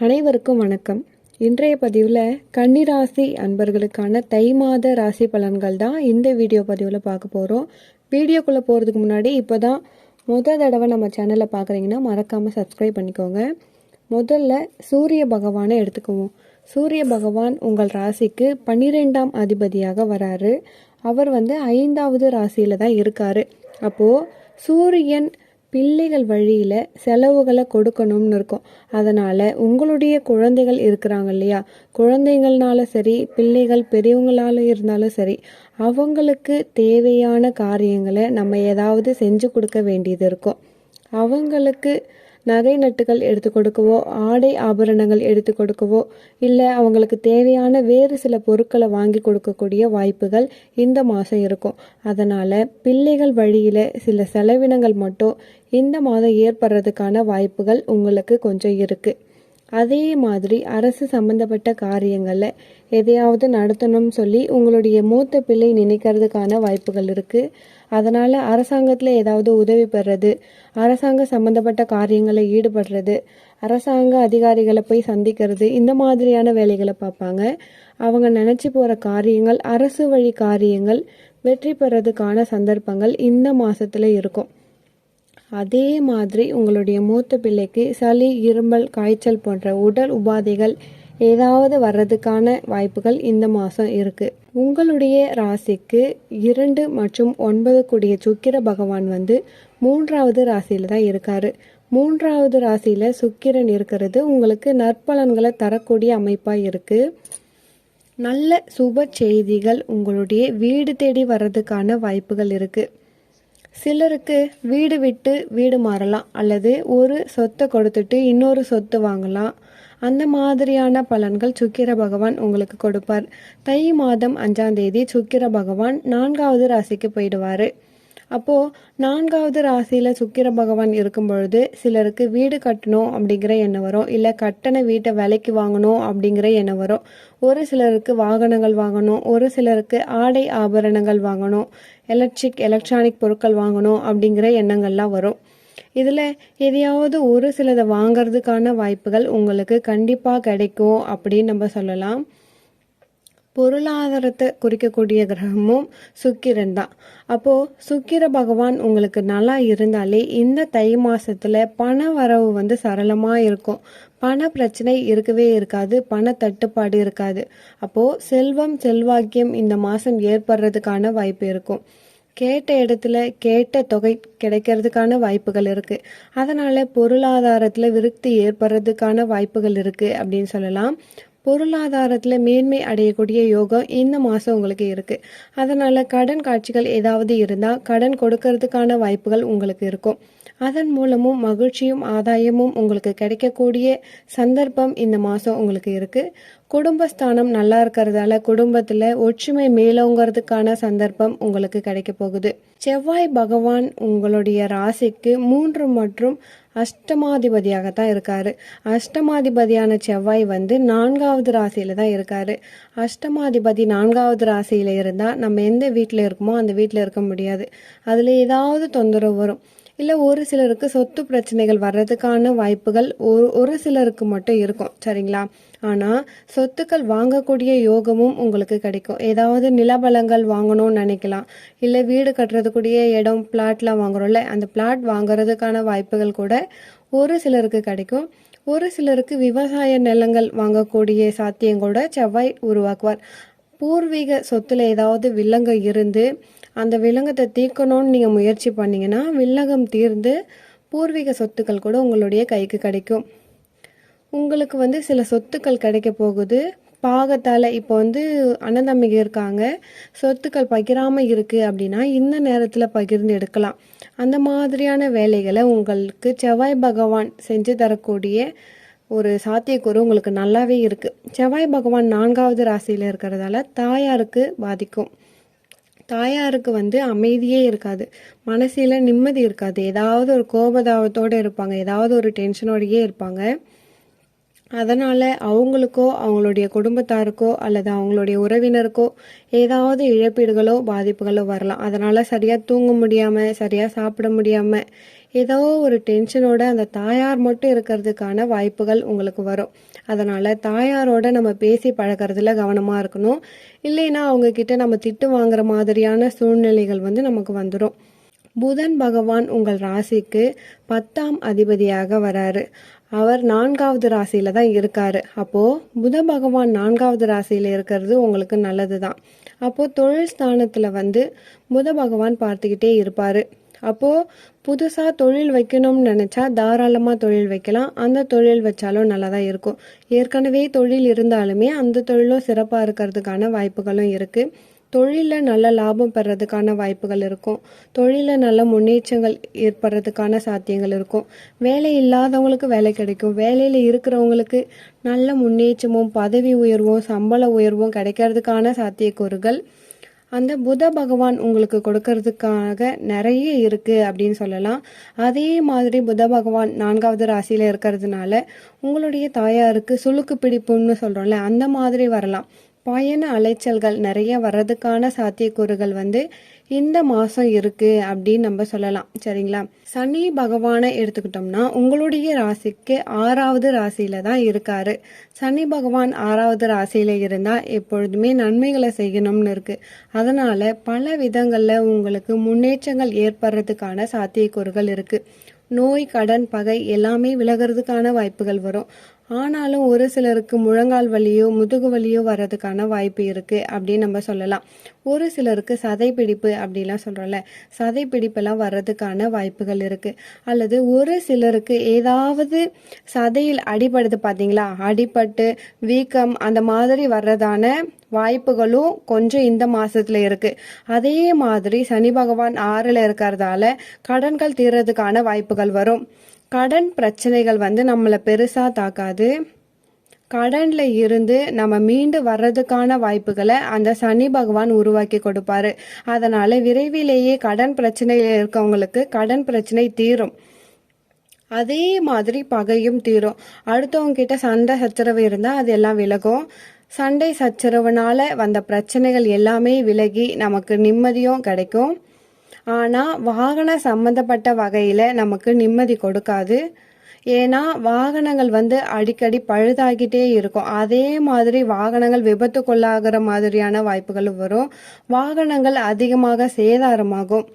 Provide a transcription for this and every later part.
அனைவருக்கும் வணக்கம். இன்றைய பதிவில் கன்னிராசி அன்பர்களுக்கான தை மாத ராசி பலன்கள் தான் இந்த வீடியோ பதிவில் பார்க்க போகிறோம் வீடியோக்குள்ளே போகிறதுக்கு முன்னாடி இப்போ தான் முதல் தடவை நம்ம சேனலை பார்க்குறீங்கன்னா மறக்காமல் சப்ஸ்கிரைப் பண்ணிக்கோங்க. முதல்ல சூரிய பகவானை எடுத்துக்குவோம். சூரிய பகவான் உங்கள் ராசிக்கு பன்னிரெண்டாம் அதிபதியாக வராரு. அவர் வந்து ஐந்தாவது ராசியில் தான் இருக்கார். அப்போது சூரியன் பிள்ளைகள் வழியில் செலவுகளை கொடுக்கணும்னு இருக்கும். அதனால் உங்களுடைய குழந்தைகள் இருக்கிறாங்க இல்லையா? குழந்தைங்கள்னாலும் சரி பிள்ளைகள் பெரியவங்களால இருந்தாலும் சரி அவங்களுக்கு தேவையான காரியங்களை நம்ம ஏதாவது செஞ்சு கொடுக்க வேண்டியது இருக்கும். அவங்களுக்கு நகை நட்டுகள் எடுத்து கொடுக்கவோ ஆடை ஆபரணங்கள் எடுத்து கொடுக்கவோ இல்லை அவங்களுக்கு தேவையான வேறு சில பொருட்களை வாங்கி கொடுக்கக்கூடிய வாய்ப்புகள் இந்த மாதம் இருக்கும். அதனால் பிள்ளைகள் வழியில் சில செலவினங்கள் மட்டும் இந்த மாதம் ஏற்படுறதுக்கான வாய்ப்புகள் உங்களுக்கு கொஞ்சம் இருக்குது அதே மாதிரி அரசு சம்பந்தப்பட்ட காரியங்களில் எதையாவது நடத்தணும்னு சொல்லி உங்களுடைய மூத்த பிள்ளை நினைக்கிறதுக்கான வாய்ப்புகள் இருக்குது அதனால் அரசாங்கத்தில் ஏதாவது உதவி பெறது அரசாங்க சம்மந்தப்பட்ட காரியங்களில் ஈடுபடுறது அரசாங்க அதிகாரிகளை போய் சந்திக்கிறது இந்த மாதிரியான வேலைகளை பார்ப்பாங்க. அவங்க நினச்சி போகிற காரியங்கள் அரசு வழி காரியங்கள் வெற்றி பெறதுக்கான சந்தர்ப்பங்கள் இந்த மாதத்தில் இருக்கும். அதே மாதிரி உங்களுடைய மூத்த பிள்ளைக்கு சளி இருமல் காய்ச்சல் போன்ற உடல் உபாதைகள் ஏதாவது வர்றதுக்கான வாய்ப்புகள் இந்த மாதம் இருக்குது உங்களுடைய ராசிக்கு இரண்டு மற்றும் ஒன்பது கூடிய சுக்கிர பகவான் வந்து மூன்றாவது ராசியில் தான் இருக்காரு. மூன்றாவது ராசியில் சுக்கிரன் இருக்கிறது உங்களுக்கு நற்பலன்களை தரக்கூடிய அமைப்பாக இருக்குது நல்ல சுப செய்திகள் உங்களுடைய வீடு தேடி வர்றதுக்கான வாய்ப்புகள் இருக்குது சிலருக்கு வீடு விட்டு வீடு மாறலாம் அல்லது ஒரு சொத்தை கொடுத்துட்டு இன்னொரு சொத்து வாங்கலாம். அந்த மாதிரியான பலன்கள் சுக்கிர பகவான் உங்களுக்கு கொடுப்பார். தை மாதம் அஞ்சாம் தேதி சுக்கிர பகவான் நான்காவது ராசிக்கு போயிடுவார். அப்போது நான்காவது ராசியில் சுக்கிர பகவான் இருக்கும் பொழுது சிலருக்கு வீடு கட்டணும் அப்படிங்கிற எண்ணம் வரும். இல்லை கட்டண வீட்டை விலைக்கு வாங்கணும் அப்படிங்கிற எண்ணம் வரும். ஒரு சிலருக்கு வாகனங்கள் வாங்கணும். ஒரு சிலருக்கு ஆடை ஆபரணங்கள் வாங்கணும். எலக்ட்ரிக் எலக்ட்ரானிக் பொருட்கள் வாங்கணும் அப்படிங்கிற எண்ணங்கள்லாம் வரும். இதில் எதையாவது ஒரு சிலதை வாங்கிறதுக்கான வாய்ப்புகள் உங்களுக்கு கண்டிப்பாக கிடைக்கும் அப்படின்னு நம்ம சொல்லலாம். பொருளாதாரத்தை குறிக்கக்கூடிய கிரகமும் சுக்கிரன் தான். அப்போது சுக்கிர பகவான் உங்களுக்கு நல்லா இருந்தாலே இந்த தை மாதத்தில் பண வரவு வந்து சரளமாக இருக்கும். பண பிரச்சனை இருக்கவே இருக்காது பண தட்டுப்பாடு இருக்காது. அப்போது செல்வம் செல்வாக்கியம் இந்த மாதம் ஏற்படுறதுக்கான வாய்ப்பு இருக்கும். கேட்ட இடத்துல கேட்ட தொகை கிடைக்கிறதுக்கான வாய்ப்புகள் இருக்குது அதனால் பொருளாதாரத்தில் விருத்தி ஏற்படுறதுக்கான வாய்ப்புகள் இருக்குது அப்படின்னு சொல்லலாம். பொருளாதாரத்தில் மேன்மை அடையக்கூடிய யோகம் இந்த மாதம் உங்களுக்கு இருக்குது அதனால் கடன் காட்சிகள் ஏதாவது இருந்தால் கடன் கொடுக்கறதுக்கான வாய்ப்புகள் உங்களுக்கு இருக்கும். அதன் மூலமும் மகிழ்ச்சியும் ஆதாயமும் உங்களுக்கு கிடைக்கக்கூடிய சந்தர்ப்பம் இந்த மாதம் உங்களுக்கு இருக்குது குடும்பஸ்தானம் நல்லா இருக்கிறதால குடும்பத்தில் ஒற்றுமை மேலோங்கிறதுக்கான சந்தர்ப்பம் உங்களுக்கு கிடைக்க போகுது. செவ்வாய் பகவான் உங்களுடைய ராசிக்கு மூன்று மற்றும் அஷ்டமாதிபதியாக தான் இருக்காரு. அஷ்டமாதிபதியான செவ்வாய் வந்து நான்காவது ராசியில தான் இருக்காரு. அஷ்டமாதிபதி நான்காவது ராசியில இருந்தால் நம்ம எந்த வீட்டில் இருக்கோமோ அந்த வீட்டில் இருக்க முடியாது. அதில் ஏதாவது தொந்தரவு வரும். இல்லை ஒரு சிலருக்கு சொத்து பிரச்சனைகள் வர்றதுக்கான வாய்ப்புகள் ஒரு ஒரு சிலருக்கு மட்டும் இருக்கும். சரிங்களா? ஆனால் சொத்துக்கள் வாங்கக்கூடிய யோகமும் உங்களுக்கு கிடைக்கும். ஏதாவது நிலபலங்கள் வாங்கணும்னு நினைக்கலாம். இல்லை வீடு கட்டுறதுக்கூடிய இடம் பிளாட்லாம் வாங்குறோம்ல அந்த பிளாட் வாங்குறதுக்கான வாய்ப்புகள் கூட ஒரு சிலருக்கு கிடைக்கும். ஒரு சிலருக்கு விவசாய நிலங்கள் வாங்கக்கூடிய சாத்தியம் கூட செவ்வாய் உருவாக்குவார். பூர்வீக சொத்துல ஏதாவது வில்லங்கம் இருந்து அந்த விலங்கத்தை தீர்க்கணும்னு நீங்கள் முயற்சி பண்ணிங்கன்னா வில்லகம் தீர்ந்து பூர்வீக சொத்துக்கள் கூட உங்களுடைய கைக்கு கிடைக்கும். உங்களுக்கு வந்து சில சொத்துக்கள் கிடைக்க போகுது. பாகத்தால் இப்போ வந்து அன்னதம்பிகை இருக்காங்க. சொத்துக்கள் பகிராமல் இருக்குது அப்படின்னா இந்த நேரத்தில் பகிர்ந்து எடுக்கலாம். அந்த மாதிரியான வேலைகளை உங்களுக்கு செவ்வாய் பகவான் செஞ்சு தரக்கூடிய ஒரு சாத்தியக்கூறு உங்களுக்கு நல்லாவே இருக்குது செவ்வாய் பகவான் நான்காவது ராசியில் இருக்கிறதால தாயாருக்கு பாதிக்கும். தாயாருக்கு வந்து அமைதியே இருக்காது. மனசில் நிம்மதி இருக்காது. ஏதாவது ஒரு கோபதாபத்தோடு இருப்பாங்க. ஏதாவது ஒரு டென்ஷனோடையே இருப்பாங்க. அதனால் அவங்களுக்கோ அவங்களுடைய குடும்பத்தாருக்கோ அல்லது அவங்களுடைய உறவினருக்கோ ஏதாவது இழப்பீடுகளோ பாதிப்புகளோ வரலாம். அதனால் சரியாக தூங்க முடியாமல் சரியாக சாப்பிட முடியாமல் ஏதோ ஒரு டென்ஷனோட அந்த தாயார் மட்டும் இருக்கிறதுக்கான வாய்ப்புகள் உங்களுக்கு வரும். அதனால் தாயாரோட நம்ம பேசி பழகிறதுல கவனமாக இருக்கணும். இல்லைன்னா அவங்க கிட்ட நம்ம திட்டு வாங்குற மாதிரியான சூழ்நிலைகள் வந்து நமக்கு வந்துடும் புதன் பகவான் உங்கள் ராசிக்கு பத்தாம் அதிபதியாக வராரு. அவர் நான்காவது ராசியில தான் இருக்காரு. அப்போ புத பகவான் நான்காவது ராசியில இருக்கிறது உங்களுக்கு நல்லது தான் அப்போ தொழில் ஸ்தானத்துல வந்து புத பகவான் பார்த்துக்கிட்டே இருப்பாரு. அப்போது புதுசாக தொழில் வைக்கணும்னு நினச்சா தாராளமாக தொழில் வைக்கலாம். அந்த தொழில் வச்சாலும் நல்லா தான் இருக்கும். ஏற்கனவே தொழில் இருந்தாலுமே அந்த தொழிலும் சிறப்பாக இருக்கிறதுக்கான வாய்ப்புகளும் இருக்குது தொழிலில் நல்ல லாபம் பெறதுக்கான வாய்ப்புகள் இருக்கும். தொழிலில் நல்ல முன்னேற்றங்கள் ஏற்படுறதுக்கான சாத்தியங்கள் இருக்கும். வேலை இல்லாதவங்களுக்கு வேலை கிடைக்கும். வேலையில் இருக்கிறவங்களுக்கு நல்ல முன்னேற்றமும் பதவி உயர்வும் சம்பள உயர்வும் கிடைக்கிறதுக்கான சாத்தியக்கூறுகள் அந்த புத பகவான் உங்களுக்கு கொடுக்கறதுக்காக நிறைய இருக்கு அப்படின்னு சொல்லலாம். அதே மாதிரி புத பகவான் நான்காவது ராசியில் இருக்கிறதுனால உங்களுடைய தாயாருக்கு சுழுக்கு பிடிப்புன்னு சொல்றோம்ல அந்த மாதிரி வரலாம். பயண அலைச்சல்கள் நிறைய வர்றதுக்கான சாத்தியக்கூறுகள் வந்து இந்த மாதம் இருக்குது அப்படின்னு நம்ம சொல்லலாம். சரிங்களா? சனி பகவானை எடுத்துக்கிட்டோம்னா உங்களுடைய ராசிக்கு ஆறாவது ராசியில தான் இருக்காரு. சனி பகவான் ஆறாவது ராசியில இருந்தால் எப்பொழுதுமே நன்மைகளை செய்யணும்னு இருக்கு. அதனால பல விதங்களில் உங்களுக்கு முன்னேற்றங்கள் ஏற்படுறதுக்கான சாத்தியக்கூறுகள் இருக்குது நோய் கடன் பகை எல்லாமே விலகிறதுக்கான வாய்ப்புகள் வரும். ஆனாலும் ஒரு சிலருக்கு முழங்கால் வலியோ முதுகு வலியோ வர்றதுக்கான வாய்ப்பு இருக்கு அப்படின்னு நம்ம சொல்லலாம். ஒரு சிலருக்கு சதை பிடிப்பு அப்படிலாம் சொல்றோம்ல சதை பிடிப்பெல்லாம் வர்றதுக்கான வாய்ப்புகள் இருக்கு. அல்லது ஒரு சிலருக்கு ஏதாவது சதையில் அடிபடுது பார்த்தீங்களா அடிபட்டு வீக்கம் அந்த மாதிரி வர்றதான வாய்ப்புகளும் கொஞ்சம் இந்த மாசத்துல இருக்கு. அதே மாதிரி சனி பகவான் ஆறுல இருக்கிறதால கடன்கள் தீர்றதுக்கான வாய்ப்புகள் வரும். கடன் பிரச்சனைகள் வந்து நம்மளை பெருசா தாக்காது. கடன்ல இருந்து நம்ம மீண்டு வர்றதுக்கான வாய்ப்புகளை அந்த சனி பகவான் உருவாக்கி கொடுப்பாரு. அதனால விரைவிலேயே கடன் பிரச்சனையில் இருக்கவங்களுக்கு கடன் பிரச்சனை தீரும். அதே மாதிரி பகையும் தீரும். அடுத்தவங்க கிட்ட சண்டை சச்சரவு இருந்தா அது எல்லாம் விலகும். சண்டை சச்சரவுனால வந்த பிரச்சனைகள் எல்லாமே விலகி நமக்கு நிம்மதியும் கிடைக்கும். ஆனால் வாகன சம்பந்தப்பட்ட வகையில் நமக்கு நிம்மதி கொடுக்காது. ஏன்னா வாகனங்கள் வந்து அடிக்கடி பழுதாகிட்டே இருக்கும். அதே மாதிரி வாகனங்கள் விபத்துக்குள்ளாகிற மாதிரியான வாய்ப்புகளும் வரும். வாகனங்கள் அதிகமாக சேதாரமாகும்.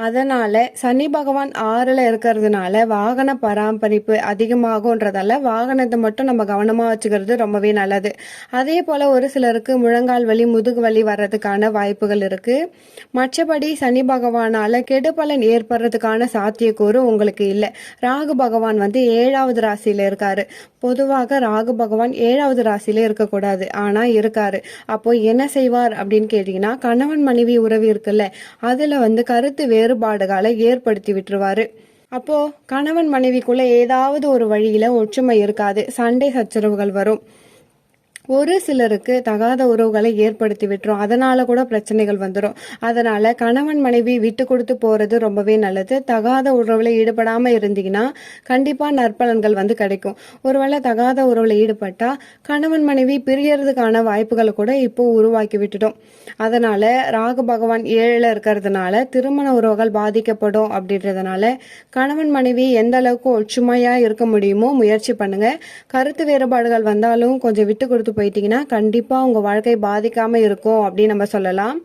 அதனால சனி பகவான் ஆறுல இருக்கிறதுனால வாகன பராமரிப்பு அதிகமாகும்ன்றதால வாகனத்தை மட்டும் நம்ம கவனமா வச்சுக்கிறது ரொம்பவே நல்லது. அதே போல ஒரு சிலருக்கு முழங்கால் வலி முதுகு வலி வர்றதுக்கான வாய்ப்புகள் இருக்கு. மற்றபடி சனி பகவானால கெடுபலன் ஏற்படுறதுக்கான சாத்தியக்கூறு உங்களுக்கு இல்லை. ராகு பகவான் வந்து ஏழாவது ராசியில இருக்காரு. பொதுவாக ராகு பகவான் ஏழாவது ராசியில இருக்கக்கூடாது. ஆனா இருக்காரு. அப்போ என்ன செய்வார் அப்படின்னு கேட்டீங்கன்னா கணவன் மனைவி உறவு இருக்குல்ல அதுல வந்து கருத்து வேறு வேறுபாடுகளை ஏற்படுத்தி விட்டுருவாரு. அப்போ கணவன் மனைவிக்குள்ள ஏதாவது ஒரு வழியில ஒற்றுமை இருக்காது. சண்டை சச்சரவுகள் வரும். ஒரு சிலருக்கு தகாத உறவுகளை ஏற்படுத்தி விட்டுரும். அதனால கூட பிரச்சனைகள் வந்துடும் அதனால கணவன் மனைவி விட்டு கொடுத்து போறது ரொம்பவே நல்லது. தகாத உறவுல ஈடுபடாம இருந்தீங்கன்னா கண்டிப்பா நற்பலன்கள் வந்து கிடைக்கும். ஒருவேளை தகாத உறவுல ஈடுபட்டா கணவன் மனைவி பிரியறதுக்கான வாய்ப்புகளை கூட இப்போ உருவாக்கி விட்டுட்டோம் அதனால ராகு பகவான் ஏழுல இருக்கிறதுனால திருமண உறவுகள் பாதிக்கப்படும் அப்படின்றதுனால கணவன் மனைவி எந்த அளவுக்கு ஒற்றுமையா இருக்க முடியுமோ முயற்சி பண்ணுங்க. கருத்து வேறுபாடுகள் வந்தாலும் கொஞ்சம் விட்டு கொடுத்து போயிட்டீங்கன்னா கண்டிப்பா உங்க வாழ்க்கை பாதிக்காமல் இருக்கும் அப்படின்னு நம்ம சொல்லலாம்.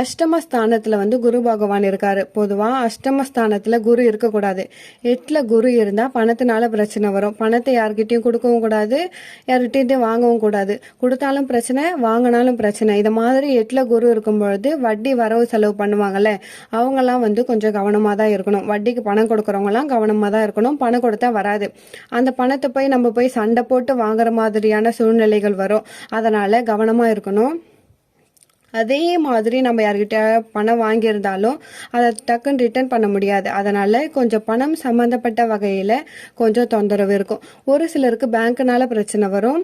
அஷ்டமஸ்தானத்துல வந்து குரு பகவான் இருக்காரு. பொதுவா அஷ்டமஸ்தானத்துல குரு இருக்கக்கூடாது. எட்டுல குரு இருந்தா பணத்தினால பிரச்சனை வரும். பணத்தை யார்கிட்டயும் கொடுக்கவும் கூடாது. யார்கிட்டையும் வாங்கவும் கூடாது. கொடுத்தாலும் பிரச்சனை வாங்கினாலும் பிரச்சனை. இது மாதிரி எட்டுல குரு இருக்கும் பொழுது வட்டி வரவு செலவு பண்ணுவாங்கல்ல அவங்கெல்லாம் வந்து கொஞ்சம் கவனமா தான் இருக்கணும். வட்டிக்கு பணம் கொடுக்குறவங்கலாம் கவனமா தான் இருக்கணும். பணம் கொடுத்தா வராது. அந்த பணத்தை போய் நம்ம போய் சண்டை போட்டு வாங்குற மாதிரியான சூழ்நிலைகள் வரும். அதனால கவனமா இருக்கணும். அதே மாதிரி நம்ம யார்கிட்ட பணம் வாங்கியிருந்தாலும் அதை டக்குன்னு ரிட்டர்ன் பண்ண முடியாது. அதனால் கொஞ்சம் பணம் சம்மந்தப்பட்ட வகையில் கொஞ்சம் தொந்தரவு இருக்கும். ஒரு சிலருக்கு பேங்க்குனால பிரச்சனை வரும்.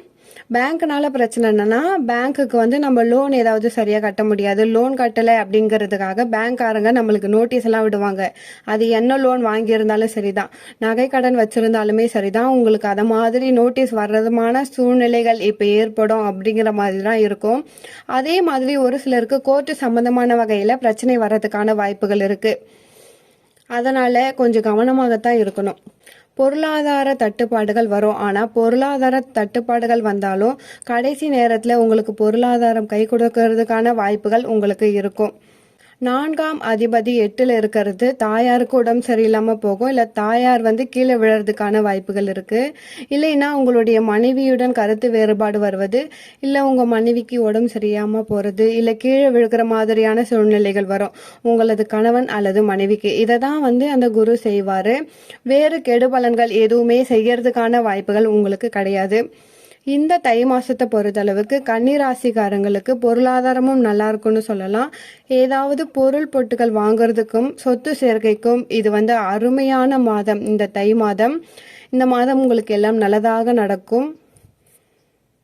பேங்க்னால பிரச்சனை என்னன்னா பேங்க்குக்கு வந்து நம்ம லோன் ஏதாவது சரியாக கட்ட முடியாது. லோன் கட்டலை அப்படிங்கிறதுக்காக பேங்க்காரங்க நம்மளுக்கு நோட்டீஸ் எல்லாம் விடுவாங்க. அது என்ன லோன் வாங்கியிருந்தாலும் சரிதான். நகை கடன் வச்சிருந்தாலுமே சரிதான். உங்களுக்கு அதை மாதிரி நோட்டீஸ் வர்றதுமான சூழ்நிலைகள் இப்போ ஏற்படும் அப்படிங்கிற மாதிரி தான் இருக்கும். அதே மாதிரி ஒரு சிலருக்கு கோர்ட்டு சம்பந்தமான வகையில் பிரச்சனை வர்றதுக்கான வாய்ப்புகள் இருக்கு. அதனால கொஞ்சம் கவனமாகத்தான் இருக்கணும். பொருளாதார தட்டுப்பாடுகள் வரும். ஆனால் பொருளாதார தட்டுப்பாடுகள் வந்தாலும் கடைசி நேரத்தில் உங்களுக்கு பொருளாதாரம் கை கொடுக்கறதுக்கான வாய்ப்புகள் உங்களுக்கு இருக்கும். நான்காம் அதிபதி எட்டில் இருக்கிறது. தாயாருக்கு உடம்பு சரியில்லாமல் போகும். இல்லை தாயார் வந்து கீழே விழறதுக்கான வாய்ப்புகள் இருக்குது இல்லைன்னா உங்களுடைய மனைவியுடன் கருத்து வேறுபாடு வருவது இல்லை உங்கள் மனைவிக்கு உடம்பு சரியாமல் போகிறது இல்லை கீழே விழுகிற மாதிரியான சூழ்நிலைகள் வரும். உங்களது கணவன் அல்லது மனைவிக்கு. இதை தான் வந்து அந்த குரு செய்வார். வேறு கெடுபலன்கள் எதுவுமே செய்யறதுக்கான வாய்ப்புகள் உங்களுக்கு கிடையாது. இந்த தை மாசத்தை பொறுத்தளவுக்கு கன்னிராசிக்காரங்களுக்கு பொருளாதாரமும் நல்லா இருக்கும்னு சொல்லலாம். ஏதாவது பொருள் பொட்டுகள் வாங்குறதுக்கும் சொத்து சேர்க்கைக்கும் இது வந்து அருமையான மாதம். இந்த தை மாதம். இந்த மாதம் உங்களுக்கு எல்லாம் நல்லதாக நடக்கும்.